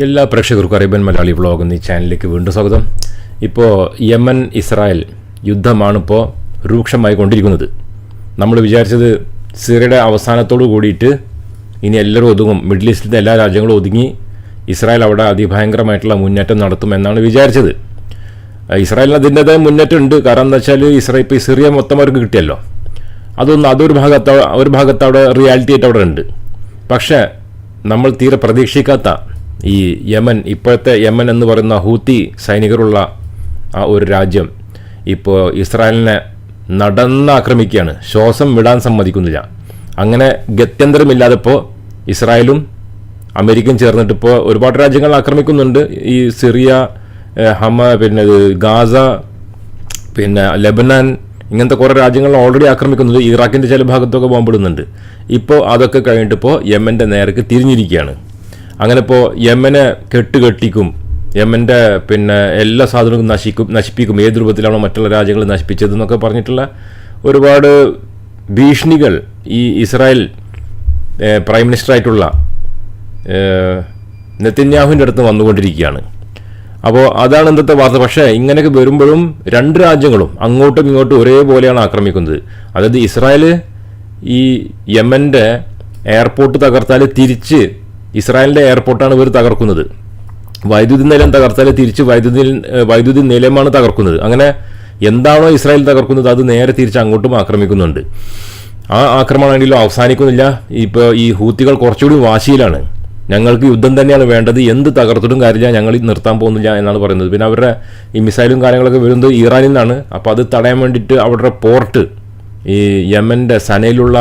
എല്ലാ പ്രേക്ഷകർക്കും Arabian Malayali vlog എന്നീ ചാനലിലേക്ക് വീണ്ടും സ്വാഗതം. ഇപ്പോൾ യമൻ ഇസ്രായേൽ യുദ്ധമാണിപ്പോൾ രൂക്ഷമായി കൊണ്ടിരിക്കുന്നത്. നമ്മൾ വിചാരിച്ചത് സിറിയയുടെ അവസാനത്തോട് കൂടിയിട്ട് ഇനി എല്ലാവരും ഒതുങ്ങും. മിഡിൽ ഈസ്റ്റിലെ എല്ലാ രാജ്യങ്ങളും ഒതുങ്ങി ഇസ്രായേൽ അവിടെ അതിഭയങ്കരമായിട്ടുള്ള മുന്നേറ്റം നടത്തും എന്നാണ് വിചാരിച്ചത്. ഇസ്രായേലിന് അതിന്റെതായ മുന്നേറ്റം ഉണ്ട് കാരണം എന്താ വെച്ചാൽ ഇസ്രായേൽ ഇപ്പോൾ സിറിയ മൊത്തം അവർക്ക് കിട്ടിയല്ലോ. അതൊന്നും അതൊരു ഭാഗത്ത് ഒരു ഭാഗത്ത് അവിടെ റിയാലിറ്റി ആയിട്ട് അവിടെ ഉണ്ട്. പക്ഷേ നമ്മൾ തീരെ പ്രതീക്ഷിക്കാത്ത ഈ യമൻ ഇപ്പോഴത്തെ യമൻ എന്ന് പറയുന്ന ഹൂത്തി സൈനികരുള്ള ആ ഒരു രാജ്യം ഇപ്പോൾ ഇസ്രായേലിനെ നടന്ന് ആക്രമിക്കുകയാണ് ശ്വാസം വിടാൻ സമ്മതിക്കുന്നില്ല. അങ്ങനെ ഗത്യന്തരമില്ലാതെ ഇപ്പോൾ ഇസ്രായേലും അമേരിക്കയും ചേർന്നിട്ട് ഇപ്പോൾ ഒരുപാട് രാജ്യങ്ങൾ ആക്രമിക്കുന്നുണ്ട്. ഈ സിറിയ ഹമ പിന്നെ ഗാസ പിന്നെ ലെബനാൻ ഇങ്ങനത്തെ കുറേ രാജ്യങ്ങൾ ഓൾറെഡി ആക്രമിക്കുന്നുണ്ട്. ഇറാഖിന്റെ ചില ഭാഗത്തൊക്കെ ബോംബിടുന്നുണ്ട് ഇപ്പോൾ അതൊക്കെ കഴിഞ്ഞിട്ടിപ്പോൾ യമന്റെ നേരക്ക് തിരിഞ്ഞിരിക്കുകയാണ്. അങ്ങനെ ഇപ്പോൾ യമനെ കെട്ടുകെട്ടിക്കും. യമന്റെ പിന്നെ എല്ലാ സാധനങ്ങളും നശിക്കും നശിപ്പിക്കും. ഏത് രൂപത്തിലാണോ മറ്റുള്ള രാജ്യങ്ങൾ നശിപ്പിച്ചതെന്നൊക്കെ പറഞ്ഞിട്ടുള്ള ഒരുപാട് ഭീഷണികൾ ഈ ഇസ്രായേൽ പ്രൈം മിനിസ്റ്റർ ആയിട്ടുള്ള നെത്തന്യാഹുവിന്റെ അടുത്ത് വന്നുകൊണ്ടിരിക്കുകയാണ്. അപ്പോൾ അതാണ് ഇന്നത്തെ വാർത്ത. പക്ഷേ ഇങ്ങനെയൊക്കെ വരുമ്പോഴും രണ്ട് രാജ്യങ്ങളും അങ്ങോട്ടും ഇങ്ങോട്ടും ഒരേപോലെയാണ് ആക്രമിക്കുന്നത്. അതായത് ഇസ്രായേൽ ഈ യമന്റെ എയർപോർട്ട് തകർത്താൽ തിരിച്ച് ഇസ്രായേലിന്റെ എയർപോർട്ടാണ് ഇവർ തകർക്കുന്നത്. വൈദ്യുതി നിലയം തകർത്താൽ തിരിച്ച് വൈദ്യുതി വൈദ്യുതി നിലയമാണ് തകർക്കുന്നത്. അങ്ങനെ എന്താണോ ഇസ്രായേൽ തകർക്കുന്നത് അത് നേരെ തിരിച്ച് അങ്ങോട്ടും ആക്രമിക്കുന്നുണ്ട്. ആ ആക്രമണമാണെങ്കിലും അവസാനിക്കുന്നില്ല. ഇപ്പോൾ ഈ ഹൂത്തികൾ കുറച്ചുകൂടി വാശിയിലാണ്. ഞങ്ങൾക്ക് യുദ്ധം തന്നെയാണ് വേണ്ടത്. എന്ത് തകർത്തിട്ടും കാര്യമില്ല. ഞങ്ങൾ നിർത്താൻ പോകുന്നില്ല എന്നാണ് പറയുന്നത്. പിന്നെ അവരുടെ ഈ മിസൈലും കാര്യങ്ങളൊക്കെ വരുന്നത് ഇറാനിൽ നിന്നാണ്. അപ്പോൾ അത് തടയാൻ വേണ്ടിയിട്ട് അവരുടെ പോർട്ട് ഈ യമന്റെ സനയിലുള്ള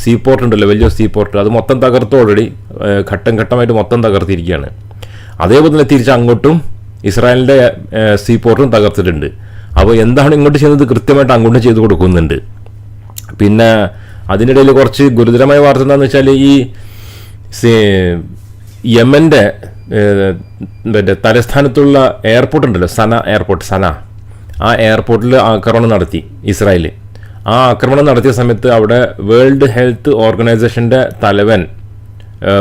സീ പോർട്ട് ഉണ്ടല്ലോ വലിയ സീ പോർട്ട് അത് മൊത്തം തകർത്തു ഓൾറെഡി ഘട്ടം ഘട്ടമായിട്ട് മൊത്തം തകർത്തിരിക്കുകയാണ്. അതേപോലെ തന്നെ തിരിച്ച് അങ്ങോട്ടും ഇസ്രായേലിന്റെ സീ പോർട്ടും തകർത്തിട്ടുണ്ട്. അപ്പോൾ എന്താണ് ഇങ്ങോട്ട് ചെയ്യുന്നത്? കൃത്യമായിട്ട് അങ്ങോട്ടും ചെയ്ത് കൊടുക്കുന്നുണ്ട്. പിന്നെ അതിനിടയിൽ കുറച്ച് ഗുരുതരമായ വാർത്ത എന്താണെന്ന് വെച്ചാൽ ഈ യമന്റെ മറ്റേ തലസ്ഥാനത്തുള്ള എയർപോർട്ട് ഉണ്ടല്ലോ സന എയർപോർട്ട് സന. ആ എയർപോർട്ടിൽ ആക്രമണം നടത്തി ഇസ്രായേൽ ആ ആക്രമണം നടത്തിയ സമയത്ത് അവിടെ വേൾഡ് ഹെൽത്ത് ഓർഗനൈസേഷന്റെ തലവൻ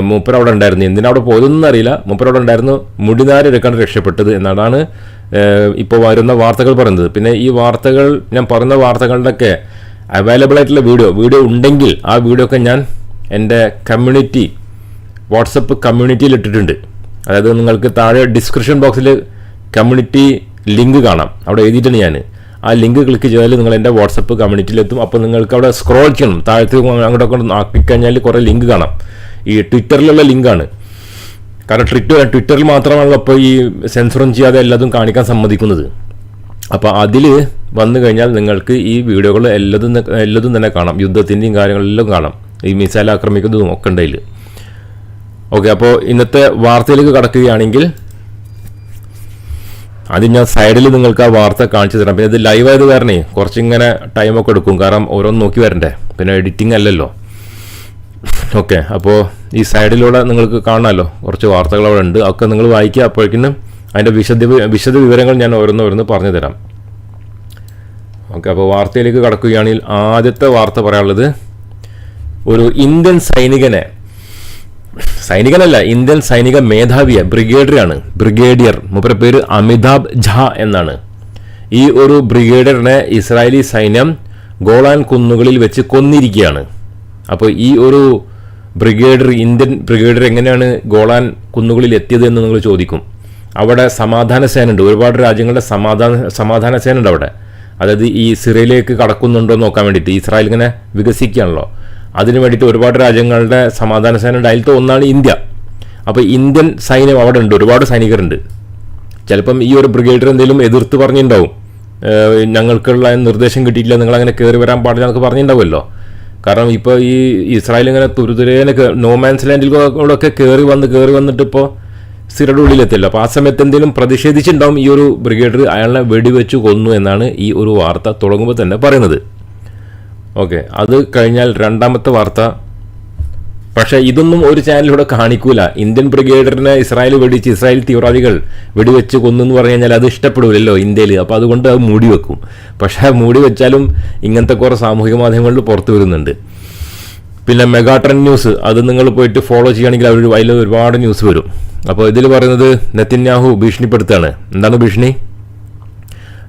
മൂപ്പർ അവിടെ ഉണ്ടായിരുന്നു. എന്തിനാ അവിടെ പോയതൊന്നും അറിയില്ല. മൂപ്പർ അവിടെ ഉണ്ടായിരുന്നു മുടിനാരെടുക്കാണ് രക്ഷപ്പെട്ടത് എന്നാണ് ഇപ്പോൾ വരുന്ന വാർത്തകൾ പറയുന്നത്. പിന്നെ ഈ വാർത്തകൾ ഞാൻ പറയുന്ന വാർത്തകളുടെയൊക്കെ അവൈലബിൾ ആയിട്ടുള്ള വീഡിയോ വീഡിയോ ഉണ്ടെങ്കിൽ ആ വീഡിയോ ഒക്കെ ഞാൻ എന്റെ കമ്മ്യൂണിറ്റി വാട്സപ്പ് കമ്മ്യൂണിറ്റിയിൽ ഇട്ടിട്ടുണ്ട്. അതായത് നിങ്ങൾക്ക് താഴെ ഡിസ്ക്രിപ്ഷൻ ബോക്സിൽ കമ്മ്യൂണിറ്റി ലിങ്ക് കാണാം. അവിടെ എഴുതിയിട്ടുണ്ട് ഞാൻ. ആ ലിങ്ക് ക്ലിക്ക് ചെയ്താൽ നിങ്ങൾ എന്റെ വാട്സപ്പ് കമ്മ്യൂണിറ്റിയിലെത്തും അപ്പോൾ നിങ്ങൾക്ക് അവിടെ സ്ക്രോൾ ചെയ്യണം. താഴത്തേക്ക് അങ്ങോട്ടൊക്കെ ആക്കിക്കഴിഞ്ഞാൽ കുറേ ലിങ്ക് കാണാം. ഈ ട്വിറ്ററിലുള്ള ലിങ്കാണ്. കാരണം ട്വിറ്റർ ട്വിറ്ററിൽ മാത്രമാണല്ലോ അപ്പോൾ ഈ സെൻസറും ചെയ്യാതെ എല്ലാതും കാണിക്കാൻ സമ്മതിക്കുന്നത്. അപ്പോൾ അതിൽ വന്നു കഴിഞ്ഞാൽ നിങ്ങൾക്ക് ഈ വീഡിയോകൾ എല്ലാതും എല്ലാതും തന്നെ കാണാം. യുദ്ധത്തിന്റെയും കാര്യങ്ങളെല്ലാം കാണാം. ഈ മിസൈൽ ആക്രമിക്കുന്നതും ഒക്കെ ഉണ്ടതിൽ ഓക്കെ അപ്പോൾ ഇന്നത്തെ വാർത്തയിലേക്ക് കടക്കുകയാണെങ്കിൽ അത് ഞാൻ സൈഡിൽ നിങ്ങൾക്ക് ആ വാർത്ത കാണിച്ചു തരാം. പിന്നെ ഇത് ലൈവ് ആയത് കാരണേ കുറച്ചിങ്ങനെ ടൈമൊക്കെ എടുക്കും. കാരണം ഓരോന്ന് നോക്കി വരണ്ടേ. പിന്നെ എഡിറ്റിംഗ് അല്ലല്ലോ. ഓക്കെ അപ്പോൾ ഈ സൈഡിലൂടെ നിങ്ങൾക്ക് കാണാമല്ലോ കുറച്ച് വാർത്തകൾ അവിടെ ഉണ്ട്. അതൊക്കെ നിങ്ങൾ വായിക്കുക. അപ്പോഴേക്കിനും അതിന്റെ വിശദ വിശദ വിവരങ്ങൾ ഞാൻ ഓരോന്നോരോന്ന് പറഞ്ഞു തരാം ഓക്കെ അപ്പോൾ വാർത്തയിലേക്ക് കടക്കുകയാണെങ്കിൽ ആദ്യത്തെ വാർത്ത പറയാനുള്ളത് ഒരു ഇന്ത്യൻ സൈനികനെ സൈനികനല്ല ഇന്ത്യൻ സൈനിക മേധാവിയെ ബ്രിഗേഡിയറാണ് ബ്രിഗേഡിയർ. മൂപ്പര പേര് അമിതാബ് ഝാ എന്നാണ്. ഈ ഒരു ബ്രിഗേഡിയറിനെ ഇസ്രായേലി സൈന്യം ഗോളാൻ കുന്നുകളിൽ വെച്ച് കൊന്നിരിക്കുകയാണ്. അപ്പോൾ ഈ ഒരു ബ്രിഗേഡർ ഇന്ത്യൻ ബ്രിഗേഡർ എങ്ങനെയാണ് ഗോളാൻ കുന്നുകളിൽ എത്തിയത് എന്ന് നിങ്ങൾ ചോദിക്കും. അവിടെ സമാധാന സേന ഉണ്ട് ഒരുപാട് രാജ്യങ്ങളുടെ സമാധാന സമാധാന സേന ഉണ്ട് അവിടെ. അതായത് ഈ സിറിയയിലേക്ക് കടക്കുന്നുണ്ടോ നോക്കാൻ വേണ്ടിയിട്ട് ഇസ്രായേൽ ഇങ്ങനെ വികസിക്കുകയാണല്ലോ. അതിനു വേണ്ടിയിട്ട് ഒരുപാട് രാജ്യങ്ങളുടെ സമാധാന സേന ഉണ്ട് അതിലത്തെ ഒന്നാണ് ഇന്ത്യ. അപ്പോൾ ഇന്ത്യൻ സൈന്യം അവിടെ ഉണ്ട്. ഒരുപാട് സൈനികരുണ്ട്. ചിലപ്പം ഈ ഒരു ബ്രിഗേഡർ എന്തെങ്കിലും എതിർത്ത് പറഞ്ഞിട്ടുണ്ടാവും. ഞങ്ങൾക്കുള്ള നിർദ്ദേശം കിട്ടിയിട്ടില്ല നിങ്ങൾ അങ്ങനെ കയറി വരാൻ പാടില്ല എന്നൊക്കെ പറഞ്ഞിട്ടുണ്ടാവുമല്ലോ. കാരണം ഇപ്പോൾ ഈ ഇസ്രായേൽ ഇങ്ങനെ തുരുതുരേനെ നോമാൻസ് ലാൻഡിലൂടെ കയറി വന്ന് കയറി വന്നിട്ട് ഇപ്പോൾ സിറയുടെ ഉള്ളിലെത്തില്ല അപ്പോൾ ആ സമയത്ത് എന്തെങ്കിലും പ്രതിഷേധിച്ചിട്ടുണ്ടാവും? ഈ ഒരു ബ്രിഗേഡർ അയാളെ വെടിവെച്ച് കൊന്നു എന്നാണ് ഈ ഒരു വാർത്ത തുടങ്ങുമ്പോൾ തന്നെ പറയുന്നത്. ഓക്കെ അത് കഴിഞ്ഞാൽ രണ്ടാമത്തെ വാർത്ത പക്ഷേ ഇതൊന്നും ഒരു ചാനലിലൂടെ കാണിക്കൂല. ഇന്ത്യൻ ബ്രിഗേഡറിനെ ഇസ്രായേൽ വെടിച്ച് ഇസ്രായേൽ തീവ്രവാദികൾ വെടിവെച്ച് കൊന്നു എന്ന് പറഞ്ഞു കഴിഞ്ഞാൽ അത് ഇഷ്ടപ്പെടില്ലല്ലോ ഇന്ത്യയിൽ. അപ്പോൾ അതുകൊണ്ട് അത് മൂടി വെക്കും. പക്ഷേ മൂടി വെച്ചാലും ഇങ്ങനത്തെ കുറേ സാമൂഹിക മാധ്യമങ്ങളിൽ പുറത്തു വരുന്നുണ്ട്. പിന്നെ മെഗാട്രൻ ന്യൂസ് അത് നിങ്ങൾ പോയിട്ട് ഫോളോ ചെയ്യുകയാണെങ്കിൽ അവർ അതിൽ ഒരുപാട് ന്യൂസ് വരും. അപ്പോൾ ഇതിൽ പറയുന്നത് നെത്തിന്യാഹു ഭീഷണിപ്പെടുത്തുകയാണ്. എന്താണ് ഭീഷണി?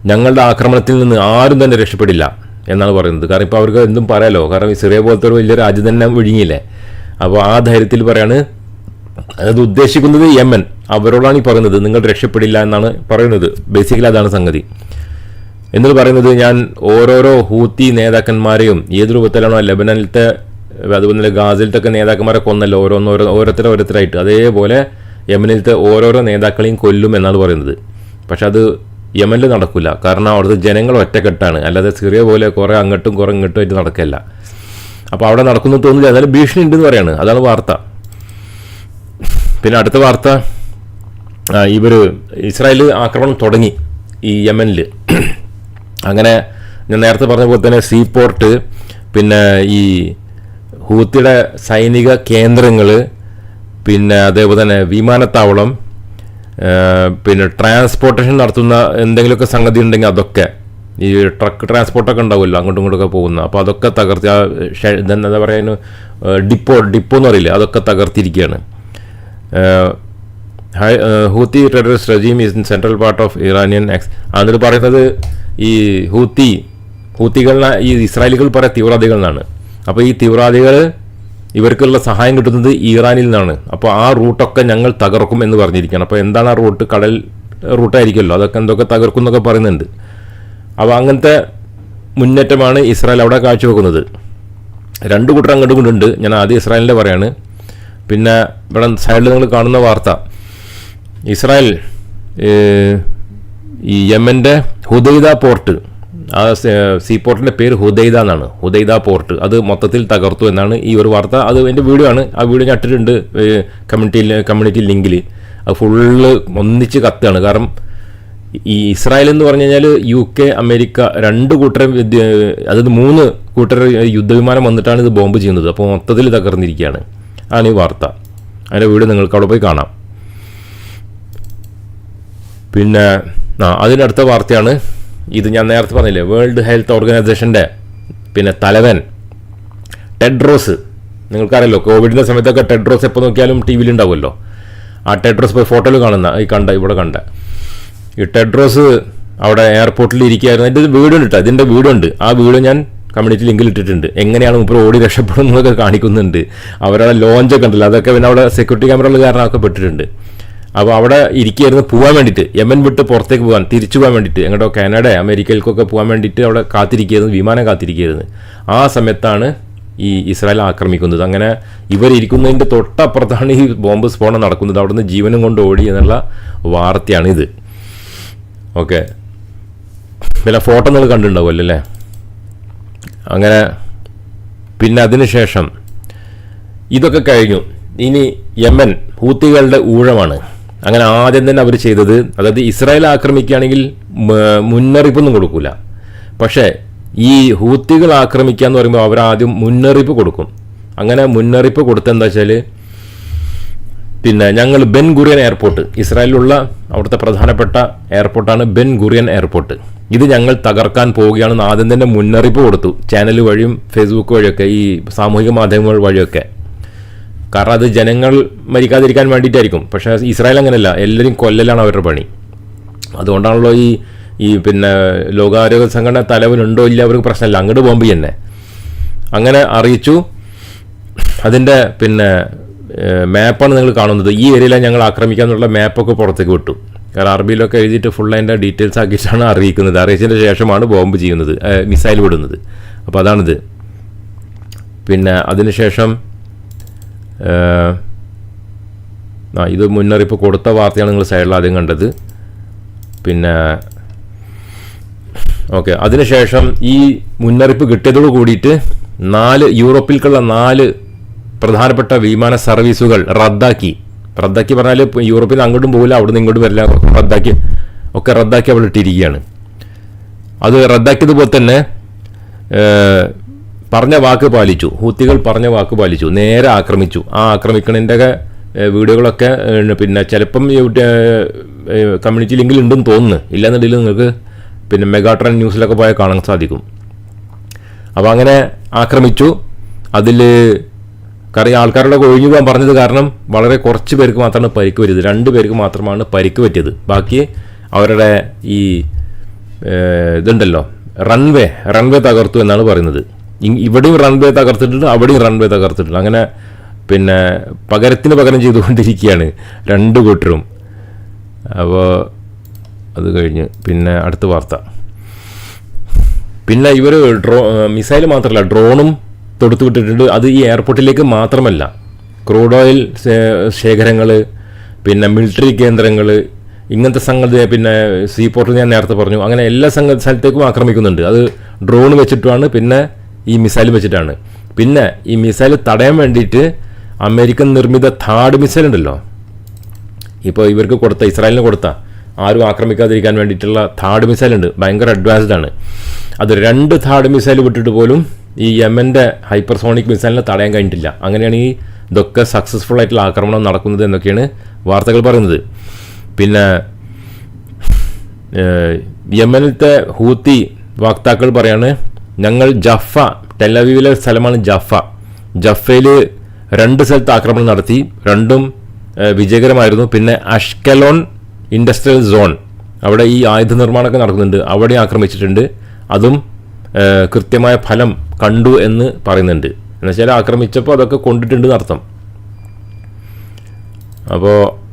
ഞങ്ങളുടെ ആക്രമണത്തിൽ നിന്ന് ആരും തന്നെ രക്ഷപ്പെടില്ല എന്നാണ് പറയുന്നത്. കാരണം ഇപ്പോൾ അവർക്ക് എന്തും പറയാലോ. കാരണം ഈ സിറിയ പോലത്തെ ഒരു വലിയ രാജ്യം തന്നെ വിഴുങ്ങിയില്ലേ? അപ്പോൾ ആ ധൈര്യത്തിൽ പറയാണ് അതായത് ഉദ്ദേശിക്കുന്നത് യമൻ. അവരോടാണ് ഈ പറയുന്നത് നിങ്ങൾ രക്ഷപ്പെടില്ല എന്നാണ് പറയുന്നത്. ബേസിക്കലി അതാണ് സംഗതി. എന്നിട്ട് പറയുന്നത് ഞാൻ ഓരോരോ ഹൂത്തി നേതാക്കന്മാരെയും ഏത് രൂപത്തിലാണോ ലെബനനിലത്തെ അതുപോലെ ഗാസിലത്തെ നേതാക്കന്മാരെ കൊന്നല്ലോ ഓരോന്നോരോ ഓരോരുത്തർ ഓരോരുത്തരായിട്ട്. അതേപോലെ യമനിലത്തെ ഓരോരോ നേതാക്കളെയും കൊല്ലും എന്നാണ് പറയുന്നത്. പക്ഷെ അത് യമനിൽ നടക്കില്ല കാരണം അവിടുത്തെ ജനങ്ങൾ ഒറ്റക്കെട്ടാണ്. അല്ലാതെ സിറിയ പോലെ കുറേ അങ്ങോട്ടും കുറേ ഇങ്ങോട്ടും ആയിട്ട് നടക്കില്ല. അപ്പോൾ അവിടെ നടക്കുന്നു തോന്നില്ല എന്നാലും ഭീഷണി ഉണ്ടെന്ന് പറയാണ്. അതാണ് വാർത്ത. പിന്നെ അടുത്ത വാർത്ത. ഇവർ ഇസ്രായേൽ ആക്രമണം തുടങ്ങി ഈ യമനിൽ അങ്ങനെ ഞാൻ നേരത്തെ പറഞ്ഞ പോലെ തന്നെ സീ പോർട്ട് പിന്നെ ഈ ഹൂത്തിയുടെ സൈനിക കേന്ദ്രങ്ങൾ പിന്നെ അതേപോലെ തന്നെ വിമാനത്താവളം പിന്നെ ട്രാൻസ്പോർട്ടേഷൻ നടത്തുന്ന എന്തെങ്കിലുമൊക്കെ സംഗതി ഉണ്ടെങ്കിൽ അതൊക്കെ ഈ ട്രക്ക് ട്രാൻസ്പോർട്ടൊക്കെ ഉണ്ടാവുമല്ലോ അങ്ങോട്ടും ഇങ്ങോട്ടൊക്കെ പോകുന്ന. അപ്പോൾ അതൊക്കെ തകർത്തി ആ എന്താ പറയുക ഡിപ്പോ ഡിപ്പോ എന്ന് പറയില്ലേ അതൊക്കെ തകർത്തിരിക്കുകയാണ്. Houthi terrorist regime is in central part of Iranian X അതിൽ പറയുന്നത് ഈ ഹൂത്തി ഹൂത്തികളിനെ ഈ ഇസ്രായേലികൾ പറയാം തീവ്രവാദികൾ എന്നാണ് അപ്പോൾ ഈ തീവ്രവാദികൾ ഇവർക്കുള്ള സഹായം കിട്ടുന്നത് ഇറാനിൽ നിന്നാണ്. അപ്പോൾ ആ റൂട്ടൊക്കെ ഞങ്ങൾ തകർക്കും എന്ന് പറഞ്ഞിരിക്കുകയാണ്. അപ്പോൾ എന്താണ് ആ റൂട്ട് കടൽ റൂട്ടായിരിക്കുമല്ലോ അതൊക്കെ എന്തൊക്കെ തകർക്കും എന്നൊക്കെ പറയുന്നുണ്ട്. അപ്പോൾ അങ്ങനത്തെ മുന്നേറ്റമാണ് ഇസ്രായേൽ അവിടെ കാഴ്ചവെക്കുന്നത്. രണ്ട് കൂട്ടർ അങ്ങോട്ടും കൊണ്ടുണ്ട് ഞാൻ ആദ്യം ഇസ്രായേലിന്റെ പറയാണ്. പിന്നെ ഇവിടെ സൈഡിൽ നിങ്ങൾ കാണുന്ന വാർത്ത. ഇസ്രായേൽ ഈ യമന്റെ ഹുദൈദ പോർട്ട്. ആ സീ പോർട്ടിന്റെ പേര് ഹുദൈദ എന്നാണ്. Hudaydah port. അത് മൊത്തത്തിൽ തകർത്തു എന്നാണ് ഈ ഒരു വാർത്ത. അത് എന്റെ വീഡിയോ ആണ്. ആ വീഡിയോ ഞാൻ ഇട്ടിട്ടുണ്ട് കമ്മ്യൂണിറ്റിയിൽ കമ്മ്യൂണിറ്റി ലിങ്കിൽ. അത് ഫുള്ള് ഒന്നിച്ച് കത്താണ് കാരണം ഈ ഇസ്രായേൽ എന്ന് പറഞ്ഞു കഴിഞ്ഞാൽ യു കെ അമേരിക്ക രണ്ട് കൂട്ടരും അതായത് മൂന്ന് കൂട്ടർ യുദ്ധവിമാനം വന്നിട്ടാണ് ഇത് ബോംബ് ചെയ്യുന്നത്. അപ്പോൾ മൊത്തത്തിൽ തകർന്നിരിക്കുകയാണ്. ആണ് ഈ വാർത്ത. അതിന്റെ വീട് നിങ്ങൾക്ക് അവിടെ പോയി കാണാം. പിന്നെ ആ അടുത്ത വാർത്തയാണ്. ഇത് ഞാൻ നേരത്തെ പറഞ്ഞില്ലേ വേൾഡ് ഹെൽത്ത് ഓർഗനൈസേഷന്റെ പിന്നെ തലവൻ ടെഡ്രോസ്. നിങ്ങൾക്കറിയാലോ കോവിഡിന്റെ സമയത്തൊക്കെ ടെഡ്രോസ് എപ്പോൾ നോക്കിയാലും ടി വിയിൽ ഉണ്ടാവുമല്ലോ. ആ ടെഡ്രോസ് പോയി ഫോട്ടോയിൽ കാണുന്ന ഈ കണ്ട ഇവിടെ കണ്ട. ഈ ടെഡ്രോസ് അവിടെ എയർപോർട്ടിൽ ഇരിക്കുകയായിരുന്നു അതിന്റെ വീഡിയോ ഉണ്ട് അതിന്റെ വീഡിയോ ഉണ്ട് ആ വീഡിയോ ഞാൻ കമ്മ്യൂണിറ്റി ലിങ്കിൽ ഇട്ടിട്ടുണ്ട് എങ്ങനെയാണ് മുപ്പർ ഓടി രക്ഷപ്പെടുന്നതൊക്കെ കാണിക്കുന്നുണ്ട്. അവരുടെ ലോഞ്ചൊക്കെ ഉണ്ടല്ലോ. അതൊക്കെ പിന്നെ അവിടെ സെക്യൂരിറ്റി ക്യാമറകൾ കാരണമൊക്കെ പെട്ടിട്ടുണ്ട്. അപ്പോൾ അവിടെ ഇരിക്കുകയായിരുന്നു പോകാൻ വേണ്ടിയിട്ട്. യമൻ വിട്ട് പുറത്തേക്ക് പോകാൻ തിരിച്ചു പോകാൻ വേണ്ടിയിട്ട്. എങ്ങോട്ടോ കാനഡ അമേരിക്കയിലേക്കൊക്കെ പോകാൻ വേണ്ടിയിട്ട് അവിടെ കാത്തിരിക്കുകയായിരുന്നു വിമാനം കാത്തിരിക്കുകയായിരുന്നു. ആ സമയത്താണ് ഈ ഇസ്രായേൽ ആക്രമിക്കുന്നത്. അങ്ങനെ ഇവരിയ്ക്കുന്നതിന്റെ തൊട്ടപ്പുറത്താണ് ഈ ബോംബ് സ്ഫോടനം നടക്കുന്നത്. അവിടുന്ന് ജീവനും കൊണ്ട് ഓടി എന്നുള്ള വാർത്തയാണിത്. ഓക്കെ. പിന്നെ ഫോട്ടോ നിങ്ങൾ കണ്ടിട്ടുണ്ടാവുമല്ലോ അല്ലേ? അങ്ങനെ പിന്നെ അതിനുശേഷം ഇതൊക്കെ കഴിഞ്ഞു. ഇനി യമൻ ഹൂത്തികളുടെ ഊഴമാണ്. അങ്ങനെ ആദ്യം തന്നെ അവർ ചെയ്തത് അതായത് ഇസ്രായേൽ ആക്രമിക്കുകയാണെങ്കിൽ മുന്നറിയിപ്പൊന്നും കൊടുക്കില്ല പക്ഷേ ഈ ഹൂത്തികൾ ആക്രമിക്കുക എന്ന് പറയുമ്പോൾ അവർ ആദ്യം മുന്നറിയിപ്പ് കൊടുക്കും. അങ്ങനെ മുന്നറിയിപ്പ് കൊടുത്തെന്താ വെച്ചാൽ പിന്നെ ഞങ്ങൾ ബെൻ ഗുറിയൻ എയർപോർട്ട് ഇസ്രായേലിലുള്ള അവിടുത്തെ പ്രധാനപ്പെട്ട എയർപോർട്ടാണ് ബെൻ ഗുറിയൻ എയർപോർട്ട്. ഇത് ഞങ്ങൾ തകർക്കാൻ പോവുകയാണെന്ന് ആദ്യം തന്നെ മുന്നറിയിപ്പ് കൊടുത്തു ചാനൽ വഴിയും ഫേസ്ബുക്ക് വഴിയൊക്കെ ഈ സാമൂഹിക മാധ്യമങ്ങൾ വഴിയൊക്കെ. കാരണം അത് ജനങ്ങൾ മരിക്കാതിരിക്കാൻ വേണ്ടിയിട്ടായിരിക്കും. പക്ഷേ ഇസ്രായേൽ അങ്ങനെയല്ല എല്ലാവരും കൊല്ലലാണ് അവരുടെ പണി. അതുകൊണ്ടാണല്ലോ ഈ ഈ പിന്നെ ലോകാരോഗ്യ സംഘടന തലവനുണ്ടോ ഇല്ല അവർക്ക് പ്രശ്നമില്ല. അങ്ങോട്ട് ബോംബ് തന്നെ അങ്ങനെ അറിയിച്ചു. അതിന്റെ പിന്നെ മാപ്പാണ് നിങ്ങൾ കാണുന്നത്. ഈ ഏരിയയിലാണ് ഞങ്ങൾ ആക്രമിക്കാന്നുള്ള മാപ്പൊക്കെ പുറത്തേക്ക് വിട്ടു. കാരണം അറബിയിലൊക്കെ എഴുതിയിട്ട് ഫുൾ അതിന്റെ ഡീറ്റെയിൽസ് ആക്കിയിട്ടാണ് അറിയിക്കുന്നത്. അറിയിച്ചതിന് ശേഷമാണ് ബോംബ് ചെയ്യുന്നത് മിസൈൽ വിടുന്നത്. അപ്പോൾ അതാണിത്. പിന്നെ അതിനുശേഷം ആ ഇത് മുന്നറിയിപ്പ് കൊടുത്ത വാർത്തയാണ് നിങ്ങൾ സൈഡിൽ ആദ്യം കണ്ടത്. പിന്നെ ഓക്കെ അതിനുശേഷം ഈ മുന്നറിയിപ്പ് കിട്ടിയതോട് കൂടിയിട്ട് നാല് യൂറോപ്പിലേക്കുള്ള നാല് പ്രധാനപ്പെട്ട വിമാന സർവീസുകൾ റദ്ദാക്കി. റദ്ദാക്കി പറഞ്ഞാൽ യൂറോപ്പിൽ നിന്ന് അങ്ങോട്ടും പോകില്ല അവിടെ നിന്ന് ഇങ്ങോട്ടും വരില്ല റദ്ദാക്കി ഒക്കെ റദ്ദാക്കി അവിടെ ഇട്ടിരിക്കുകയാണ്. അത് റദ്ദാക്കിയതുപോലെ തന്നെ പറഞ്ഞ വാക്ക് പാലിച്ചു. ഹൂത്തികൾ പറഞ്ഞ വാക്ക് പാലിച്ചു. നേരെ ആക്രമിച്ചു. ആ ആക്രമിക്കണതിന്റെ വീഡിയോകളൊക്കെ പിന്നെ ചിലപ്പം കമ്മ്യൂണിറ്റി ലിങ്കിൽ ഉണ്ടെന്ന് തോന്നുന്നു. ഇല്ലാന്നുണ്ടെങ്കിൽ നിങ്ങൾക്ക് പിന്നെ മെഗാട്രൺ ന്യൂസിലൊക്കെ പോയാൽ കാണാൻ സാധിക്കും. അപ്പോൾ അങ്ങനെ ആക്രമിച്ചു. അതിൽ കാരണം ആൾക്കാരുടെ ഒഴിഞ്ഞു പോകാൻ പറഞ്ഞത് കാരണം വളരെ കുറച്ച് പേർക്ക് മാത്രമാണ് പരിക്ക് പറ്റിയത്. രണ്ട് പേർക്ക് മാത്രമാണ് പരിക്ക് പറ്റിയത്. ബാക്കി അവരുടെ ഈ ഇതുണ്ടല്ലോ റൺവേ റൺവേ തകർത്തു എന്നാണ് പറയുന്നത്. ഇവിടെയും റൺവേ തകർത്തിട്ടുണ്ട് അവിടെയും റൺവേ തകർത്തിട്ടുണ്ട്. അങ്ങനെ പിന്നെ പകരത്തിന് പകരം ചെയ്തുകൊണ്ടിരിക്കുകയാണ് രണ്ട് കൂട്ടരും. അപ്പോൾ അത് കഴിഞ്ഞ് പിന്നെ അടുത്ത വാർത്ത. പിന്നെ ഇവർ ഡ്രോ മിസൈൽ മാത്രമല്ല ഡ്രോണും തൊടുത്തു വിട്ടിട്ടുണ്ട്. അത് ഈ എയർപോർട്ടിലേക്ക് മാത്രമല്ല. ക്രൂഡ് ഓയിൽ ശേഖരങ്ങൾ പിന്നെ മിലിറ്ററി കേന്ദ്രങ്ങൾ ഇങ്ങനത്തെ സംഗതി പിന്നെ സീ പോർട്ട് ഞാൻ നേരത്തെ പറഞ്ഞു. അങ്ങനെ എല്ലാ സംഗ സ്ഥലത്തേക്കും ആക്രമിക്കുന്നുണ്ട്. അത് ഡ്രോൺ വെച്ചിട്ടാണ് പിന്നെ ഈ മിസൈൽ വെച്ചിട്ടാണ്. പിന്നെ ഈ മിസൈൽ തടയാൻ വേണ്ടിയിട്ട് അമേരിക്കൻ നിർമ്മിത താഡ് മിസൈൽ ഉണ്ടല്ലോ. ഇപ്പോൾ ഇവർക്ക് കൊടുത്ത ഇസ്രായേലിന് കൊടുത്ത ആരും ആക്രമിക്കാതിരിക്കാൻ വേണ്ടിയിട്ടുള്ള താഡ് മിസൈൽ ഉണ്ട്. ഭയങ്കര അഡ്വാൻസ്ഡ് ആണ്. അത് രണ്ട് താഡ് മിസൈൽ വിട്ടിട്ട് പോലും ഈ യമന്റെ ഹൈപ്പർസോണിക് മിസൈലിനെ തടയാൻ കഴിഞ്ഞിട്ടില്ല. അങ്ങനെയാണ് ഈ ഇതൊക്കെ സക്സസ്ഫുൾ ആയിട്ടുള്ള ആക്രമണം നടക്കുന്നത് എന്നൊക്കെയാണ് വാർത്തകൾ പറയുന്നത്. പിന്നെ യമനിലത്തെ ഹൂത്തി വക്താക്കൾ പറയാണ് ഞങ്ങൾ ജഫ ടെലവീവിലെ സ്ഥലമാണ് ജഫ. ജഫയിൽ രണ്ട് സ്ഥലത്ത് ആക്രമണം നടത്തി. രണ്ടും വിജയകരമായിരുന്നു. പിന്നെ അഷ്കലോൺ ഇൻഡസ്ട്രിയൽ സോൺ. അവിടെ ഈ ആയുധ നിർമ്മാണമൊക്കെ നടക്കുന്നുണ്ട്. അവിടെ ആക്രമിച്ചിട്ടുണ്ട്. അതും കൃത്യമായ ഫലം കണ്ടു എന്ന് പറയുന്നുണ്ട്. എന്നുവെച്ചാൽ ആക്രമിച്ചപ്പോൾ അതൊക്കെ കൊണ്ടിട്ടുണ്ട് എന്നർത്ഥം അപ്പോൾ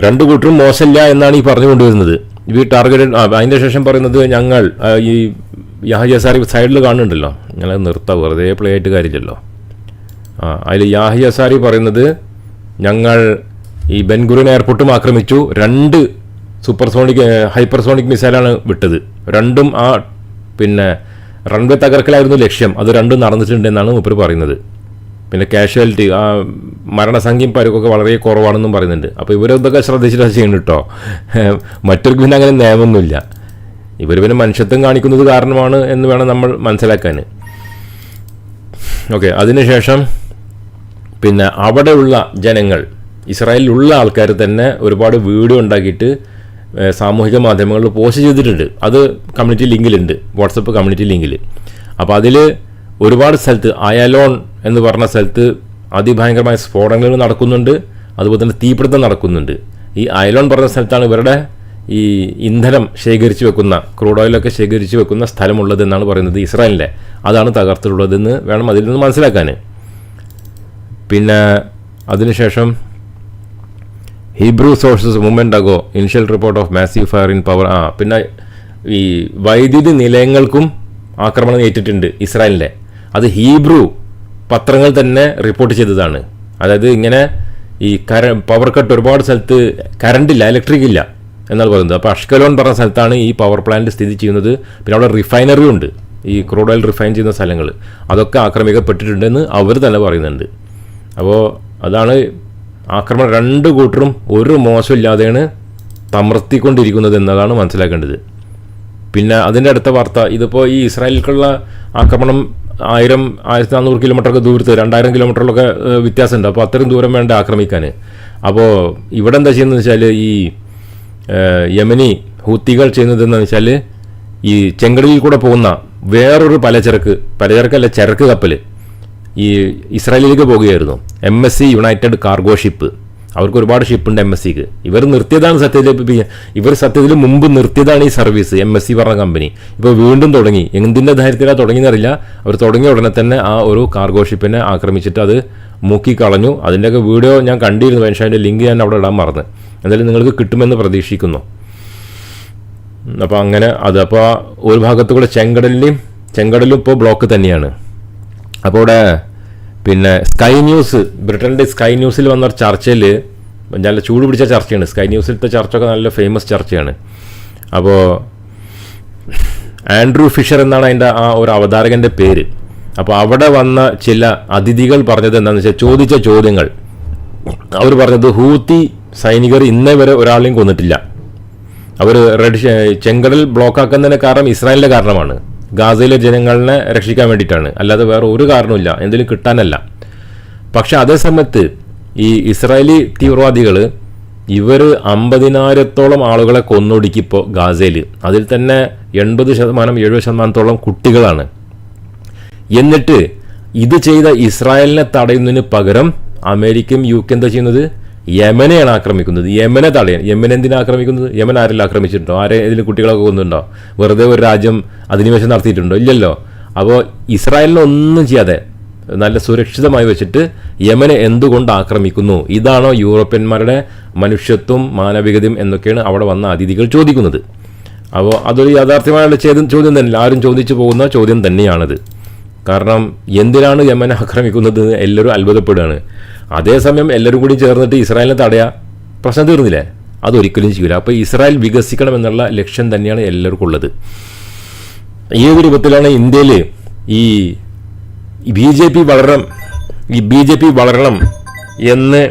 രണ്ടു കൂട്ടരും മോശമില്ല എന്നാണ് ഈ പറഞ്ഞുകൊണ്ടുവരുന്നത് ഈ ടാർഗറ്റഡ് അതിന്റെ ശേഷം പറയുന്നത് ഞങ്ങൾ ഈ യാഹിയ സാറി സൈഡിൽ കാണുന്നുണ്ടല്ലോ. ഞങ്ങൾ നിർത്താം വെറുതെ പ്ലേ ആയിട്ട് കാര്യമില്ലല്ലോ. ആ അതിൽ യാഹിയ സാറി പറയുന്നത് ഞങ്ങൾ ഈ ബെൻഗുറിൻ എയർപോർട്ടും ആക്രമിച്ചു. രണ്ട് സൂപ്പർസോണിക് ഹൈപ്പർസോണിക് മിസൈലാണ് വിട്ടത്. രണ്ടും ആ പിന്നെ റൺവേ തകർക്കലായിരുന്നു ലക്ഷ്യം. അത് രണ്ടും നടന്നിട്ടുണ്ട് എന്നാണ് മൂപ്പർ പറയുന്നത്. പിന്നെ കാഷ്വാലിറ്റി ആ മരണസംഖ്യയും പരുക്കൊക്കെ വളരെ കുറവാണെന്നും പറയുന്നുണ്ട്. അപ്പോൾ ഇവരതൊക്കെ ശ്രദ്ധിച്ചിട്ടാണ് ചെയ്യുന്നത് കേട്ടോ. മറ്റവർക്ക് പിന്നെ അങ്ങനെ നിയമമൊന്നുമില്ല. ഇവർ പിന്നെ മനുഷ്യത്വം കാണിക്കുന്നത് കാരണമാണ് എന്ന് വേണം നമ്മൾ മനസ്സിലാക്കാൻ. ഓക്കെ അതിനുശേഷം പിന്നെ അവിടെയുള്ള ജനങ്ങൾ ഇസ്രായേലിലുള്ള ആൾക്കാർ തന്നെ ഒരുപാട് വീഡിയോ ഉണ്ടാക്കിയിട്ട് സാമൂഹിക മാധ്യമങ്ങളിൽ പോസ്റ്റ് ചെയ്തിട്ടുണ്ട്. അത് കമ്മ്യൂണിറ്റി ലിങ്കിലുണ്ട്. വാട്സപ്പ് കമ്മ്യൂണിറ്റി ലിങ്കിൽ. അപ്പോൾ അതിൽ ഒരുപാട് സ്ഥലത്ത് അയലോൺ എന്ന് പറഞ്ഞ സ്ഥലത്ത് അതിഭയങ്കരമായ സ്ഫോടനങ്ങൾ നടക്കുന്നുണ്ട്. അതുപോലെ തന്നെ തീപിടുത്തം നടക്കുന്നുണ്ട്. ഈ അയലോൺ പറഞ്ഞ സ്ഥലത്താണ് ഇവരുടെ ഈ ഇന്ധനം ശേഖരിച്ചു വെക്കുന്ന ക്രൂഡ് ഓയിലൊക്കെ ശേഖരിച്ചു വെക്കുന്ന സ്ഥലമുള്ളതെന്നാണ് പറയുന്നത് ഇസ്രായേലിന്റെ. അതാണ് തകർത്തിട്ടുള്ളതെന്ന് വേണം അതിൽ നിന്ന് മനസ്സിലാക്കാൻ പിന്നെ അതിനുശേഷം Hebrew sources movement ago initial report of massive fire in power ആ പിന്നെ ഈ വൈദ്യുതി നിലയങ്ങൾക്കും ആക്രമണം ഏറ്റിട്ടുണ്ട് ഇസ്രായേലിന്റെ. അത് ഹീബ്രു പത്രങ്ങൾ തന്നെ റിപ്പോർട്ട് ചെയ്തതാണ്. അതായത് ഇങ്ങനെ ഈ കര പവർ കട്ട് ഒരുപാട് സ്ഥലത്ത് കറണ്ടില്ല ഇലക്ട്രിക് ഇല്ല എന്നാണ് പറയുന്നത്. അപ്പോൾ അഷ്കലോൺ പറഞ്ഞ സ്ഥലത്താണ് ഈ പവർ പ്ലാന്റ് സ്ഥിതി ചെയ്യുന്നത്. പിന്നെ അവിടെ റിഫൈനറി ഉണ്ട്. ഈ ക്രൂഡ് ഓയിൽ റിഫൈൻ ചെയ്യുന്ന സ്ഥലങ്ങൾ. അതൊക്കെ ആക്രമിക്കപ്പെട്ടിട്ടുണ്ടെന്ന് അവർ തന്നെ പറയുന്നുണ്ട്. അപ്പോൾ അതാണ് ആക്രമണം രണ്ട് കൂട്ടരും ഒരു മോശമില്ലാതെയാണ് തമർത്തിക്കൊണ്ടിരിക്കുന്നത് എന്നതാണ് മനസ്സിലാക്കേണ്ടത്. പിന്നെ അതിന്റെ അടുത്ത വാർത്ത ഇതിപ്പോൾ ഈ ഇസ്രായേലിലേക്കുള്ള ആക്രമണം ആയിരം ആയിരത്തി നാനൂറ് കിലോമീറ്ററൊക്കെ ദൂരത്ത് രണ്ടായിരം കിലോമീറ്ററിലൊക്കെ വ്യത്യാസമുണ്ട്. അപ്പോൾ അത്രയും ദൂരം വേണ്ട ആക്രമിക്കാൻ അപ്പോൾ ഇവിടെ എന്താ ചെയ്യുന്നത് വെച്ചാൽ ഈ യമനി ഹൂത്തികൾ ചെയ്യുന്നതെന്ന് വെച്ചാൽ ഈ ചെങ്കടലിൽ കൂടെ പോകുന്ന വേറൊരു പലചരക്ക് പലചരക്കല്ല ചരക്ക് കപ്പൽ ഈ ഇസ്രായേലിലേക്ക് പോകുകയായിരുന്നു. M S C united cargo ship അവർക്ക് ഒരുപാട് ഷിപ്പുണ്ട് എം എസ് സിക്ക് ഇവർ നിർത്തിയതാണ് സത്യത്തിൽ ഇവർ സത്യത്തിൽ മുമ്പ് നിർത്തിയതാണ് ഈ സർവീസ് എം എസ് സി പറഞ്ഞ കമ്പനി ഇപ്പോൾ വീണ്ടും തുടങ്ങി. എന്തിന്റെ ധൈര്യത്തിലാണ് തുടങ്ങിയെന്നറിയില്ല അവർ തുടങ്ങിയ ഉടനെ തന്നെ ആ ഒരു കാർഗോ ഷിപ്പിനെ ആക്രമിച്ചിട്ട് അത് മുക്കി കളഞ്ഞു അതിന്റെയൊക്കെ വീഡിയോ ഞാൻ കണ്ടിരുന്നു. പക്ഷേ അതിന്റെ ലിങ്ക് ഞാൻ അവിടെ ഇടാൻ മറന്ന്. എന്തായാലും നിങ്ങൾക്ക് കിട്ടുമെന്ന് പ്രതീക്ഷിക്കുന്നു. അപ്പോൾ അങ്ങനെ അത് അപ്പോൾ ഒരു ഭാഗത്ത് കൂടെ ചെങ്കടലിന്റെയും ചെങ്കടലും ഇപ്പോൾ ബ്ലോക്ക് തന്നെയാണ്. അപ്പോൾ ഇവിടെ പിന്നെ സ്കൈ ന്യൂസ് ബ്രിട്ടന്റെ സ്കൈ ന്യൂസിൽ വന്ന ചർച്ചയിൽ നല്ല ചൂട് പിടിച്ച ചർച്ചയാണ്. സ്കൈ ന്യൂസിലത്തെ ചർച്ചയൊക്കെ നല്ല ഫേമസ് ചർച്ചയാണ്. അപ്പോൾ ആൻഡ്രൂ ഫിഷർ എന്നാണ് അതിന്റെ ആ ഒരു അവതാരകന്റെ പേര്. അപ്പോൾ അവിടെ വന്ന ചില അതിഥികൾ പറഞ്ഞത് എന്താണെന്ന് വെച്ചാൽ ചോദിച്ച ചോദ്യങ്ങൾ. അവർ പറഞ്ഞത് ഹൂത്തി സൈനികർ ഇന്നേ വരെ ഒരാളെയും കൊന്നിട്ടില്ല. അവർ റെഡ് ചെങ്കടൽ ബ്ലോക്ക് ആക്കുന്നതിന് കാരണം ഇസ്രായേലിന്റെ കാരണമാണ്. ഗാസയിലെ ജനങ്ങളെ രക്ഷിക്കാൻ വേണ്ടിയിട്ടാണ്. അല്ലാതെ വേറെ ഒരു കാരണമില്ല എന്തെങ്കിലും കിട്ടാനല്ല. പക്ഷെ അതേ സമയത്ത് ഈ ഇസ്രായേലി തീവ്രവാദികൾ ഇവർ അമ്പതിനായിരത്തോളം ആളുകളെ കൊന്നൊടുക്കിപ്പോൾ ഗാസയിൽ അതിൽ തന്നെ എൺപത് ശതമാനം എഴുപത് ശതമാനത്തോളം കുട്ടികളാണ്. എന്നിട്ട് ഇത് ചെയ്ത ഇസ്രായേലിനെ തടയുന്നതിന് പകരം അമേരിക്കയും യു കെ എന്താ ചെയ്യുന്നത്? യമനെയാണ് ആക്രമിക്കുന്നത്. യമനെ തടയാൻ യമൻ എന്തിനാ ആക്രമിക്കുന്നത്? യമൻ ആരെല്ലാം ആക്രമിച്ചിട്ടുണ്ടോ? ആരെ ഇതിൽ കുട്ടികളൊക്കെ കൊന്നുണ്ടോ വെറുതെ ഒരു രാജ്യം അധിനിവേശം നടത്തിയിട്ടുണ്ടോ? ഇല്ലല്ലോ. അപ്പോൾ ഇസ്രായേലിനെ ഒന്നും ചെയ്യാതെ നല്ല സുരക്ഷിതമായി വെച്ചിട്ട് യമനെ എന്തുകൊണ്ട് ആക്രമിക്കുന്നു? ഇതാണോ യൂറോപ്യന്മാരുടെ മനുഷ്യത്വം മാനവികതയും എന്നൊക്കെയാണ് അവിടെ വന്ന അതിഥികൾ ചോദിക്കുന്നത്. അപ്പോൾ അതൊരു യാഥാർത്ഥ്യമായുള്ള ചോദ്യം ചോദ്യം തന്നെ ആരും ചോദിച്ചു പോകുന്ന ചോദ്യം തന്നെയാണത്. കാരണം എന്തിനാണ് യമൻ ആക്രമിക്കുന്നത്? എല്ലാവരും അത്ഭുതപ്പെടുകയാണ്. അതേസമയം എല്ലാവരും കൂടി ചേർന്നിട്ട് ഇസ്രായേലിനെ തടയാ പ്രശ്നം തീർന്നില്ലേ? അതൊരിക്കലും ചെയ്യില്ല അപ്പോൾ ഇസ്രായേൽ വികസിക്കണം എന്നുള്ള ലക്ഷ്യം തന്നെയാണ് എല്ലാവർക്കും ഉള്ളത്. ഒരു രൂപത്തിലാണ് ഇന്ത്യയിൽ ഈ ബി ജെ പി വളരണം ഈ ബി ജെ പി വളരണം എന്ന്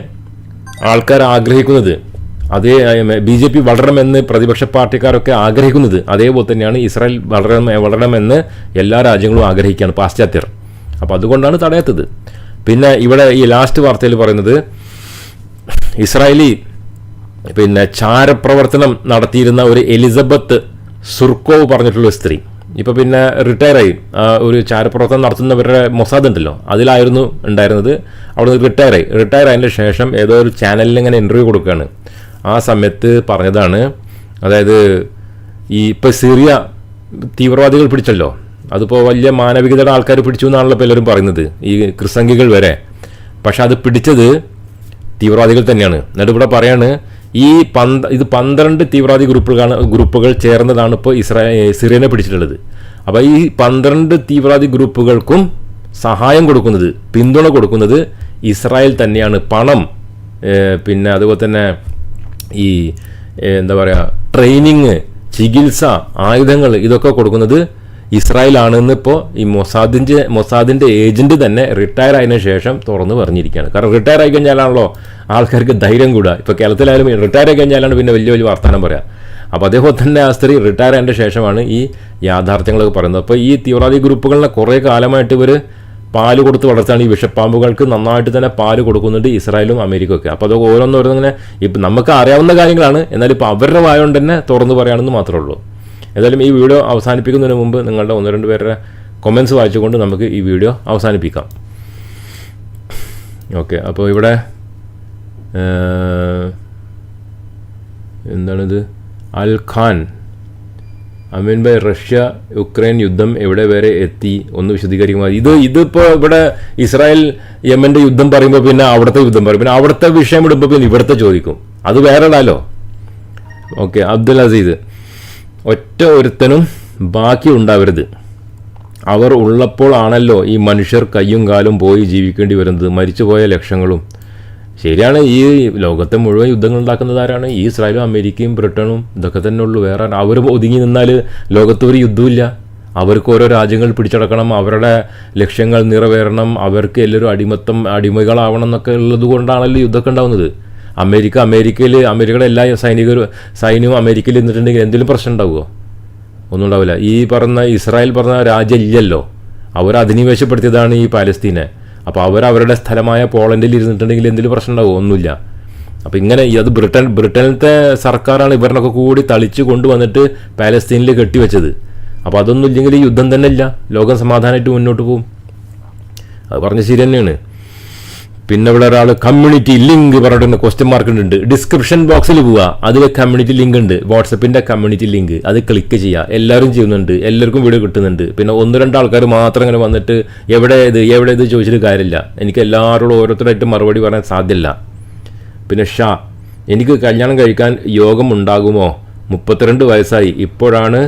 ആൾക്കാർ ആഗ്രഹിക്കുന്നത്? അതേ ബി ജെ പി വളരണമെന്ന് പ്രതിപക്ഷ പാർട്ടിക്കാരൊക്കെ ആഗ്രഹിക്കുന്നത്. അതേപോലെ തന്നെയാണ് ഇസ്രായേൽ വളരണം വളരണമെന്ന് എല്ലാ രാജ്യങ്ങളും ആഗ്രഹിക്കുകയാണ് പാശ്ചാത്യർ. അപ്പോൾ അതുകൊണ്ടാണ് തടയാത്തത്. പിന്നെ ഇവിടെ ഈ ലാസ്റ്റ് വാർത്തയിൽ പറയുന്നത് ഇസ്രായേലി പിന്നെ ചാരപ്രവർത്തനം നടത്തിയിരുന്ന ഒരു എലിസബത്ത് സുർക്കോവ് പറഞ്ഞിട്ടുള്ള സ്ത്രീ. ഇപ്പോൾ പിന്നെ റിട്ടയറായി. ഒരു ചാരപ്രവർത്തനം നടത്തുന്നവരുടെ മൊസാദ് ഉണ്ടല്ലോ അതിലായിരുന്നു ഉണ്ടായിരുന്നത്. അവിടെ നിന്ന് റിട്ടയറായി. റിട്ടയർ ആയതിന്റെ ശേഷം ഏതോ ഒരു ചാനലിൽ ഇങ്ങനെ ഇന്റർവ്യൂ കൊടുക്കുകയാണ്. ആ സമയത്ത് പറഞ്ഞതാണ്. അതായത് ഈ ഇപ്പോൾ സിറിയ തീവ്രവാദികൾ പിടിച്ചല്ലോ. അതിപ്പോൾ വലിയ മാനവികതയുടെ ആൾക്കാർ പിടിച്ചു എന്നാണല്ലോ ഇപ്പോൾ എല്ലാവരും പറയുന്നത്. ഈ ക്രിസംഗികൾ വരെ. പക്ഷെ അത് പിടിച്ചത് തീവ്രവാദികൾ തന്നെയാണ്. എന്നിട്ട് ഇവിടെ പറയാണ് ഈ പന്ത ഇത് പന്ത്രണ്ട് തീവ്രവാദി ഗ്രൂപ്പുകളാണ് ഗ്രൂപ്പുകൾ ചേർന്നതാണ് ഇപ്പോൾ ഇസ്രായേൽ സിറിയനെ പിടിച്ചിട്ടുള്ളത്. അപ്പോൾ ഈ പന്ത്രണ്ട് തീവ്രവാദി ഗ്രൂപ്പുകൾക്കും സഹായം കൊടുക്കുന്നത് പിന്തുണ കൊടുക്കുന്നത് ഇസ്രായേൽ തന്നെയാണ്. പണം പിന്നെ അതുപോലെ തന്നെ ഈ എന്താ പറയുക ട്രെയിനിങ് ചികിത്സ ആയുധങ്ങൾ ഇതൊക്കെ കൊടുക്കുന്നത് ഇസ്രായേലാണെന്ന് ഇപ്പോൾ ഈ മൊസാദിന്റെ മൊസാദിന്റെ ഏജന്റ് തന്നെ റിട്ടയർ ആയതിനു ശേഷം തുറന്ന് പറഞ്ഞിരിക്കുകയാണ്. കാരണം റിട്ടയർ ആയി കഴിഞ്ഞാലാണല്ലോ ആൾക്കാർക്ക് ധൈര്യം കൂടുക ഇപ്പോൾ കേരളത്തിലായാലും റിട്ടയർ ആയി കഴിഞ്ഞാലാണ് പിന്നെ വലിയ വലിയ വർത്തമാനം പറയാം. അപ്പോൾ അദ്ദേഹം തന്നെ ആ സ്ത്രീ റിട്ടയർ ആയതിന്റെ ശേഷമാണ് ഈ യാഥാർത്ഥ്യങ്ങളൊക്കെ പറയുന്നത്. അപ്പോൾ ഈ തീവ്രവാദി ഗ്രൂപ്പുകളിലെ കുറേ കാലമായിട്ട് ഇവർ പാൽ കൊടുത്ത് വളർത്താണ് ഈ വിഷപ്പാമ്പുകൾക്ക് നന്നായിട്ട് തന്നെ പാൽ കൊടുക്കുന്നുണ്ട് ഇസ്രായേലും അമേരിക്കയും ഒക്കെ അപ്പോൾ അതൊക്കെ ഇങ്ങനെ ഇപ്പം നമുക്ക് അറിയാവുന്ന കാര്യങ്ങളാണ്. എന്നാലും ഇപ്പോൾ അവരുടെ വായോണ്ട് തന്നെ തുറന്നു പറയുകയാണെന്ന് മാത്രമേ ഉള്ളൂ. ഏതായാലും ഈ വീഡിയോ അവസാനിപ്പിക്കുന്നതിന് മുമ്പ് നിങ്ങളുടെ ഒന്ന് രണ്ട് പേരുടെ കൊമൻസ് വായിച്ചുകൊണ്ട് നമുക്ക് ഈ വീഡിയോ അവസാനിപ്പിക്കാം. ഓക്കെ അപ്പോൾ ഇവിടെ എന്താണിത്? അൽ ഖാൻ. അമീൻ ബൈ റഷ്യ യുക്രൈൻ യുദ്ധം എവിടെ വരെ എത്തി? ഒന്ന് വിശദീകരിക്കുമ്പോൾ ഇത് ഇതിപ്പോൾ ഇവിടെ ഇസ്രായേൽ യമന്റെ യുദ്ധം പറയുമ്പോൾ പിന്നെ അവിടുത്തെ യുദ്ധം പറയും. പിന്നെ അവിടുത്തെ വിഷയം ഇടുമ്പോൾ പിന്നെ ഇവിടുത്തെ ചോദിക്കും. അത് വേറെ ഇടാലോ? ഓക്കെ അബ്ദുൽ അസീദ് ഒറ്റ ഒരുത്തനും ബാക്കി ഉണ്ടാവരുത്. അവർ ഉള്ളപ്പോൾ ആണല്ലോ ഈ മനുഷ്യർ കയ്യും കാലും പോയി ജീവിക്കേണ്ടി വരുന്നത്. മരിച്ചുപോയ ലക്ഷങ്ങളും. ശരിയാണ് ഈ ലോകത്തെ മുഴുവൻ യുദ്ധങ്ങൾ ഉണ്ടാക്കുന്നത് ആരാണ്? ഈ ഇസ്രായേലും അമേരിക്കയും ബ്രിട്ടനും ഇതൊക്കെ തന്നെ ഉള്ളൂ. വേറെ അവർ ഒതുങ്ങി നിന്നാൽ ലോകത്ത് ഒരു യുദ്ധമില്ല അവർക്ക് ഓരോ രാജ്യങ്ങൾ പിടിച്ചടക്കണം. അവരുടെ ലക്ഷ്യങ്ങൾ നിറവേറണം. അവർക്ക് എല്ലാവരും അടിമത്തം അടിമകളാവണം എന്നൊക്കെ ഉള്ളത് കൊണ്ടാണല്ലോ യുദ്ധമൊക്കെ ഉണ്ടാവുന്നത്. അമേരിക്ക അമേരിക്കയിൽ അമേരിക്കയുടെ എല്ലാ സൈനികരും സൈന്യവും അമേരിക്കയിൽ നിന്നിട്ടുണ്ടെങ്കിൽ എന്തെങ്കിലും പ്രശ്നം ഉണ്ടാവുമോ? ഒന്നും ഉണ്ടാവില്ല. ഈ പറഞ്ഞ ഇസ്രായേൽ പറഞ്ഞ രാജ്യം ഇല്ലല്ലോ അവർ അധിനിവേശപ്പെടുത്തിയതാണ് ഈ പാലസ്തീനെ. അപ്പോൾ അവർ അവരുടെ സ്ഥലമായ പോളണ്ടിൽ ഇരുന്നിട്ടുണ്ടെങ്കിൽ എന്തെങ്കിലും പ്രശ്നം ഉണ്ടാവും ഒന്നുമില്ല. അപ്പോൾ ഇങ്ങനെ അത് ബ്രിട്ടൻ ബ്രിട്ടനിലത്തെ സർക്കാരാണ് ഇവരിനൊക്കെ കൂടി തളിച്ച് കൊണ്ടുവന്നിട്ട് പാലസ്തീനിൽ കെട്ടിവെച്ചത്. അപ്പോൾ അതൊന്നും ഇല്ലെങ്കിൽ യുദ്ധം തന്നെ ഇല്ല. ലോകം സമാധാനമായിട്ട് മുന്നോട്ട് പോകും അത് പറഞ്ഞ ശരി തന്നെയാണ്. പിന്നെ ഇവിടെ ഒരാൾ കമ്മ്യൂണിറ്റി ലിങ്ക് പറഞ്ഞിട്ട് ക്വസ്റ്റ്യൻ മാർക്ക് ഉണ്ട് ഡിസ്ക്രിപ്ഷൻ ബോക്സിൽ പോവുക അതിൽ കമ്മ്യൂണിറ്റി ലിങ്ക് ഉണ്ട്. വാട്സപ്പിന്റെ കമ്മ്യൂണിറ്റി ലിങ്ക് അത് ക്ലിക്ക് ചെയ്യുക എല്ലാവരും ചെയ്യുന്നുണ്ട്. എല്ലാവർക്കും വീഡിയോ കിട്ടുന്നുണ്ട്. പിന്നെ ഒന്ന് രണ്ട് ആൾക്കാർ മാത്രം ഇങ്ങനെ വന്നിട്ട് എവിടെ ഇത് എവിടെ ഇത് ചോദിച്ചിട്ട് കാര്യമില്ല. എനിക്ക് എല്ലാവരോടും ഓരോരുത്തരായിട്ട് മറുപടി പറയാൻ സാധ്യമല്ല പിന്നെ ഷാ എനിക്ക് കല്യാണം കഴിക്കാൻ യോഗം ഉണ്ടാകുമോ? മുപ്പത്തിരണ്ട് വയസ്സായി. ഇപ്പോഴാണ്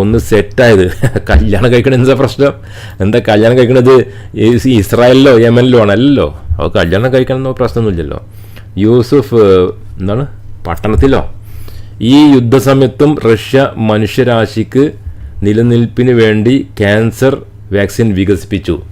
ഒന്ന് സെറ്റായത് കല്യാണം കഴിക്കണ എന്താ പ്രശ്നം? എന്താ കല്യാണം കഴിക്കണത്? ഇസ്രായേലിലോ യമനിലോ ആണല്ലോ. അപ്പോൾ കല്യാണം കഴിക്കണമെന്നോ പ്രശ്നമൊന്നുമില്ലല്ലോ. യൂസുഫ് എന്താണ്? പട്ടണത്തിലോ? ഈ യുദ്ധസമയത്തും റഷ്യ മനുഷ്യരാശിക്ക് നിലനിൽപ്പിന് വേണ്ടി ക്യാൻസർ വാക്സിൻ വികസിപ്പിച്ചു.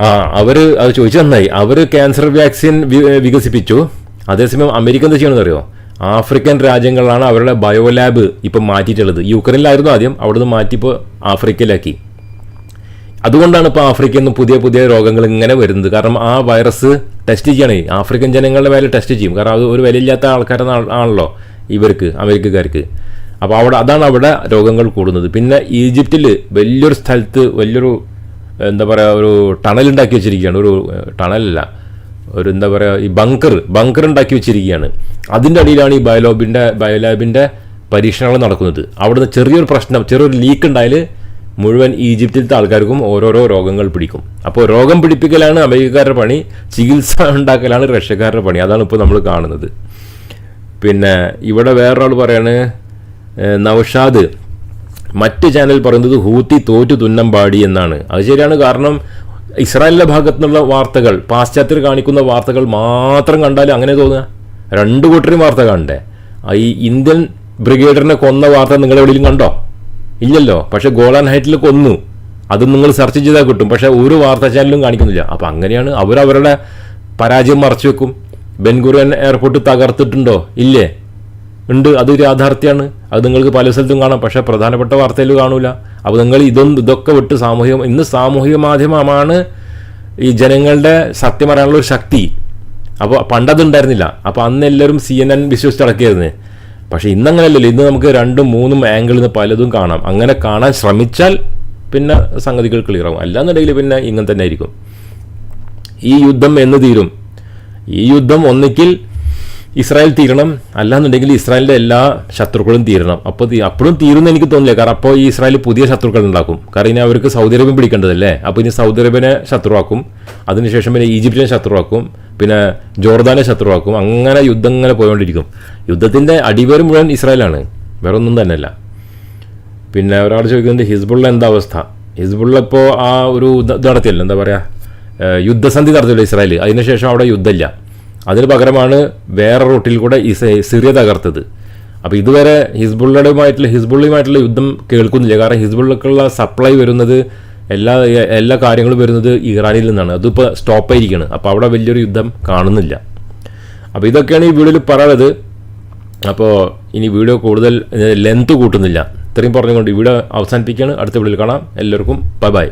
ആ അവർ അത് ചോദിച്ചു നന്നായി. അവർ ക്യാൻസർ വാക്സിൻ വികസിപ്പിച്ചു. അതേസമയം അമേരിക്ക എന്താ ചെയ്യണമെന്ന് അറിയോ? ആഫ്രിക്കൻ രാജ്യങ്ങളാണ് അവരുടെ ബയോലാബ് ഇപ്പം മാറ്റിയിട്ടുള്ളത്. യുക്രൈനിലായിരുന്നു ആദ്യം അവിടുന്ന് മാറ്റിപ്പോൾ ആഫ്രിക്കയിലാക്കി. അതുകൊണ്ടാണ് ഇപ്പോൾ ആഫ്രിക്കയിൽ നിന്ന് പുതിയ പുതിയ രോഗങ്ങൾ ഇങ്ങനെ വരുന്നത്. കാരണം ആ വൈറസ് ടെസ്റ്റ് ചെയ്യണേ. ആഫ്രിക്കൻ ജനങ്ങളുടെ വില ടെസ്റ്റ് ചെയ്യും. കാരണം അത് ഒരു വിലയില്ലാത്ത ആൾക്കാരെ ആണല്ലോ ഇവർക്ക് അമേരിക്കക്കാർക്ക്. അപ്പോൾ അവിടെ അതാണ് അവിടെ രോഗങ്ങൾ കൂടുന്നത്. പിന്നെ ഈജിപ്തിൽ വലിയൊരു സ്ഥലത്ത് വലിയൊരു എന്താ പറയുക ഒരു ടണൽ ഉണ്ടാക്കി വെച്ചിരിക്കുകയാണ്. ഒരു ടണലല്ല ഒരു എന്താ പറയുക ഈ ബങ്കർ ബങ്കർ ഉണ്ടാക്കി വെച്ചിരിക്കുകയാണ്. അതിന്റെ അടിയിലാണ് ഈ ബയോലോബിന്റെ ബയോലാബിന്റെ പരീക്ഷണങ്ങൾ നടക്കുന്നത്. അവിടുന്ന് ചെറിയൊരു പ്രശ്നം ചെറിയൊരു ലീക്ക് ഉണ്ടായാൽ മുഴുവൻ ഈജിപ്തിലത്തെ ആൾക്കാർക്കും ഓരോരോ രോഗങ്ങൾ പിടിക്കും. അപ്പോൾ രോഗം പിടിപ്പിക്കലാണ് അമേരിക്കക്കാരുടെ പണി ചികിത്സ ഉണ്ടാക്കലാണ് റഷ്യക്കാരുടെ പണി. അതാണ് ഇപ്പോൾ നമ്മൾ കാണുന്നത്. പിന്നെ ഇവിടെ വേറൊരാൾ പറയാണ് നൗഷാദ് മറ്റ് ചാനൽ പറയുന്നത് ഹൂത്തി തോറ്റു തുന്നം പാടി എന്നാണ്. അത് ശരിയാണ് കാരണം ഇസ്രായേലിന്റെ ഭാഗത്തു നിന്നുള്ള വാർത്തകൾ പാശ്ചാത്യർ കാണിക്കുന്ന വാർത്തകൾ മാത്രം കണ്ടാൽ അങ്ങനെ തോന്നുക. രണ്ടു കൂട്ടരും വാർത്ത കാണണ്ടേ? ഈ ഇന്ത്യൻ ബ്രിഗേഡറിനെ കൊന്ന വാർത്ത നിങ്ങൾ കണ്ടോ? ഇല്ലല്ലോ. പക്ഷെ ഗോളാൻ ഹൈറ്റിൽ കൊന്നു. അത് നിങ്ങൾ സെർച്ച് ചെയ്താൽ കിട്ടും. പക്ഷേ ഒരു വാർത്താ ചാനലും കാണിക്കുന്നില്ല. അപ്പം അങ്ങനെയാണ് അവരവരുടെ പരാജയം മറച്ചു വെക്കും. ബെൻഗുറിയൻ എയർപോർട്ട് തകർത്തിട്ടുണ്ടോ? ഇല്ലേ? ഉണ്ട്. അതൊരു യാഥാർത്ഥ്യമാണ് അത് നിങ്ങൾക്ക് പല സ്ഥലത്തും കാണാം. പക്ഷേ പ്രധാനപ്പെട്ട വാർത്തയിൽ കാണൂല. അപ്പോൾ നിങ്ങൾ ഇതൊന്നും ഇതൊക്കെ വിട്ട് സാമൂഹിക ഇന്ന് സാമൂഹിക മാധ്യമമാണ് ഈ ജനങ്ങളുടെ സത്യം പറയാനുള്ള ഒരു ശക്തി. അപ്പോൾ പണ്ടതുണ്ടായിരുന്നില്ല. അപ്പോൾ അന്ന് എല്ലാവരും സി എൻ എൻ വിശ്വസിച്ച് പക്ഷേ ഇന്നങ്ങനെയല്ലല്ലോ ഇന്ന് നമുക്ക് രണ്ടും മൂന്നും ആംഗിളിൽ നിന്ന് പലതും കാണാം. അങ്ങനെ കാണാൻ ശ്രമിച്ചാൽ പിന്നെ സംഗതികൾ ക്ലിയർ ആവും. അല്ലാന്നുണ്ടെങ്കിൽ പിന്നെ ഇങ്ങനെ തന്നെ ആയിരിക്കും. ഈ യുദ്ധം എന്ന് തീരും. ഈ യുദ്ധം ഒന്നിക്കിൽ ഇസ്രായേൽ തീരണം അല്ലാന്നുണ്ടെങ്കിൽ ഇസ്രായേലിന്റെ എല്ലാ ശത്രുക്കളും തീരണം. അപ്പോൾ അപ്പോഴും തീരുമെന്ന് എനിക്ക് തോന്നില്ല കാരണം അപ്പോൾ ഈ ഇസ്രായേൽ പുതിയ ശത്രുക്കൾ ഉണ്ടാക്കും. കാരണം ഇനി അവർക്ക് സൗദി അറേബ്യം പിടിക്കേണ്ടതല്ലേ? അപ്പോൾ ഇനി സൗദി അറേബ്യനെ ശത്രുവാക്കും. അതിനുശേഷം പിന്നെ ഈജിപ്തിനെ ശത്രുവാക്കും. പിന്നെ ജോർദാനെ ശത്രുവാക്കും. അങ്ങനെ യുദ്ധം ഇങ്ങനെ പോയോണ്ടിരിക്കും യുദ്ധത്തിന്റെ അടിവേര് മുഴുവൻ ഇസ്രായേലാണ്. വേറെ ഒന്നും തന്നെയല്ല. പിന്നെ ഒരാൾ ചോദിക്കുന്നത് ഹിസ്ബുള്ള എന്താ അവസ്ഥ? ഹിസ്ബുള്ള ഇപ്പോൾ ആ ഒരു ഇത് നടത്തിയല്ലോ. എന്താ പറയുക യുദ്ധസന്ധി നടത്തിയല്ലോ ഇസ്രായേൽ അതിനുശേഷം അവിടെ യുദ്ധമില്ല. അതിന് പകരമാണ് വേറെ റൂട്ടിൽ കൂടെ സിറിയ തകർത്തത്. അപ്പോൾ ഇതുവരെ ഹിസ്ബുള്ളയുമായിട്ടുള്ള ഹിസ്ബുള്ളയുമായിട്ടുള്ള യുദ്ധം കേൾക്കുന്നില്ല. കാരണം ഹിസ്ബുള്ളക്കുള്ള സപ്ലൈ വരുന്നത് എല്ലാ എല്ലാ കാര്യങ്ങളും വരുന്നത് ഇറാനിൽ നിന്നാണ്. അതിപ്പോൾ സ്റ്റോപ്പ് ആയിരിക്കുകയാണ് അപ്പോൾ അവിടെ വലിയൊരു യുദ്ധം കാണുന്നില്ല. അപ്പോൾ ഇതൊക്കെയാണ് ഈ വീഡിയോയിൽ പറയുന്നത് അപ്പോൾ ഇനി വീഡിയോ കൂടുതൽ ലെങ്ത് കൂട്ടുന്നില്ല. ഇത്രയും പറഞ്ഞുകൊണ്ട് വീഡിയോ അവസാനിപ്പിക്കുകയാണ്. അടുത്ത വീഡിയോയിൽ കാണാം. എല്ലാവർക്കും ബൈ ബൈ.